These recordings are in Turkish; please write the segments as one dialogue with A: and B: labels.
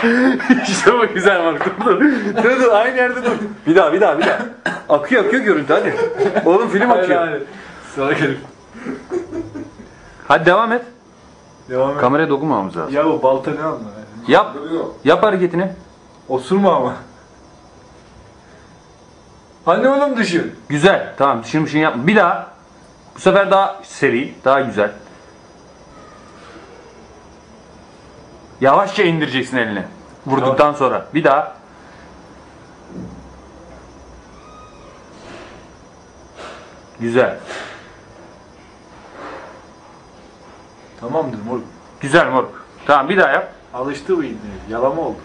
A: işte bu güzel bak dur dur. Dur dur aynı yerde dur. Bir daha bir daha bir daha. Akıyor akıyor görüntü hadi. Oğlum film akıyor.
B: Hayır. Salak herif.
A: Hadi devam et.
B: Devam et.
A: Kameraya dokunmamamız lazım.
B: Ya bu balta ne anlar?
A: Yap.
C: Duruyor.
A: Yap hareketini.
B: Osurma ama. Anne oğlum dışı.
A: Güzel. Tamam dışını yapma. Bir daha. Bu sefer daha seri. Daha güzel. Yavaşça indireceksin elini. Vurduktan sonra. Bir daha. Güzel.
B: Tamamdır moruk.
A: Güzel moruk. Tamam bir daha yap.
B: Alıştı bu ibne. Yalama oldu.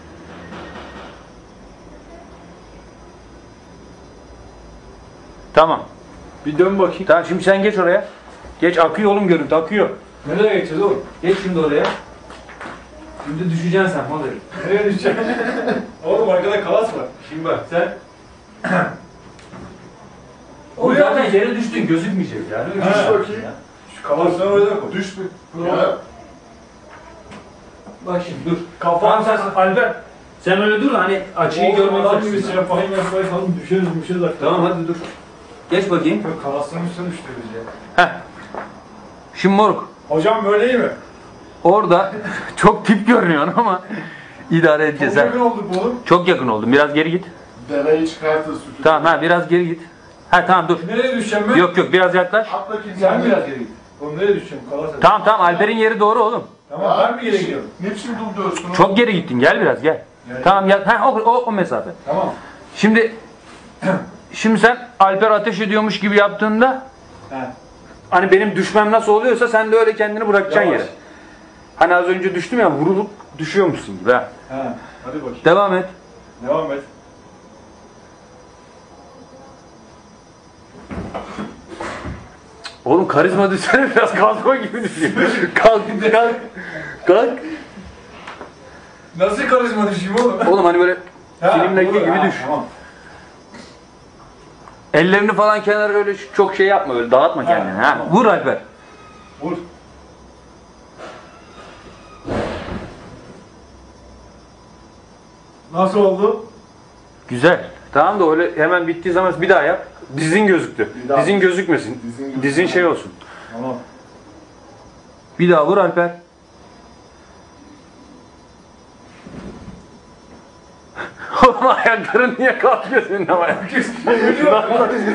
A: Tamam.
B: Bir dön bakayım.
A: Tamam şimdi sen geç oraya. Geç akıyor oğlum görüntü akıyor.
B: Nereye geçeceğiz oğlum?
A: Geç şimdi oraya. Şimdi düşeceksin sen modeli.
B: Nereye düşeceğim? oğlum arkada kalas var.
A: Şimdi bak sen
B: Oğlum
A: Oğlum zaten yere düştün gözükmeyecek yani.
B: Ha.
C: Düş bakayım.
B: Şu kalasları oraya koy.
C: Düş bir. Ya.
A: Bak şimdi dur.
B: Kafam
A: Tamam sen Alper. Sen öyle dur hani açıyı görmek
B: Adam gibi sehpayı mehpayı falan düşeriz düşeriz artık.
A: Tamam hadi dur. Geç bakayım.
B: Kalasların üstüne ya.
A: Heh. Şimdi moruk.
B: Hocam böyle iyi mi?
A: Orada çok tip görünüyorsun ama idare
B: Çok
A: edeceğiz. ha.
B: yakın olduk bu oğlum.
A: Çok yakın oldun. Biraz geri git.
C: Deveyi çıkartır sütü.
A: Tamam ha biraz geri git. Ha tamam dur.
B: Nereye düşeceğim ben?
A: Yok yok biraz yaklaş.
C: At bakayım
B: Sen biraz geri git. Oğlum nereye düşeceğim? Kalas
A: Tamam tamam Alper'in yeri doğru oğlum.
B: Tamam ben mi geri gidiyorum?
C: Ne biçim dur diyorsun? oğlum?
A: Çok geri gittin. Gel biraz gel.
B: Yani-
A: Tamam gel. Ha o, o, o mesafe.
B: Tamam.
A: Şimdi şimdi sen Alper ateş ediyormuş gibi yaptığında
B: He.
A: hani benim düşmem nasıl oluyorsa sen de öyle kendini bırakacaksın
B: Yavaş.
A: yere. Hani az önce düştüm ya vurulup düşüyormuşsun gibi ha.
B: He. Hadi bakayım.
A: Devam et.
B: Devam et.
A: Oğlum karizma düşsene biraz kalkma gibi düşüyor. kalk kalk. Kalk.
B: Nasıl karizma düşeyim oğlum?
A: Oğlum hani böyle
B: Ha,
A: filmdeki
B: olur.
A: gibi
B: Ha,
A: düş.
B: Tamam.
A: Ellerini falan kenara öyle çok şey yapma böyle dağıtma kendini. Ha.
B: tamam.
A: Vur Alper.
B: Vur. Nasıl oldu?
A: Güzel. Tamam da öyle hemen bittiği zaman bir daha yap. Dizin gözüktü.
C: Daha.
A: Dizin gözükmesin.
C: Dizin gözükmesin.
A: Dizin şey olsun.
B: Tamam.
A: Bir daha vur Alper. Oğlum ayakların niye kalkıyor senin ama?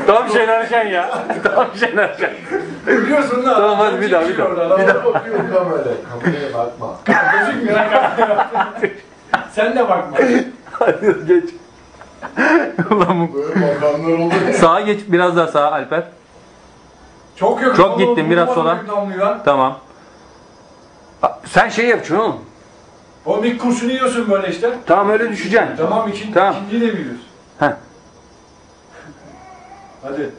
A: Tam Şener Şen ya. Tam Şener Şen.
B: Biliyorsun da.
A: Tamam, hadi bir daha, bir daha.
C: Bir de bakıyor kameraya. Kameraya bakma.
B: Gözükmüyor. Sen de bakma.
A: Hadi geç. Ulan bu.
C: Böyle makamlar olur.
A: Sağa geç biraz daha sağa Alper.
B: Çok yakın.
A: Çok gittin, biraz sola. Tamam. Sen şey yapacaksın oğlum.
B: Oğlum ilk kurşunu yiyorsun böyle işte.
A: Tamam öyle düşeceksin.
B: Tamam ikinci,
A: Tamam.
B: ikinciyi de biliyorsun.
A: Heh.
B: Hadi.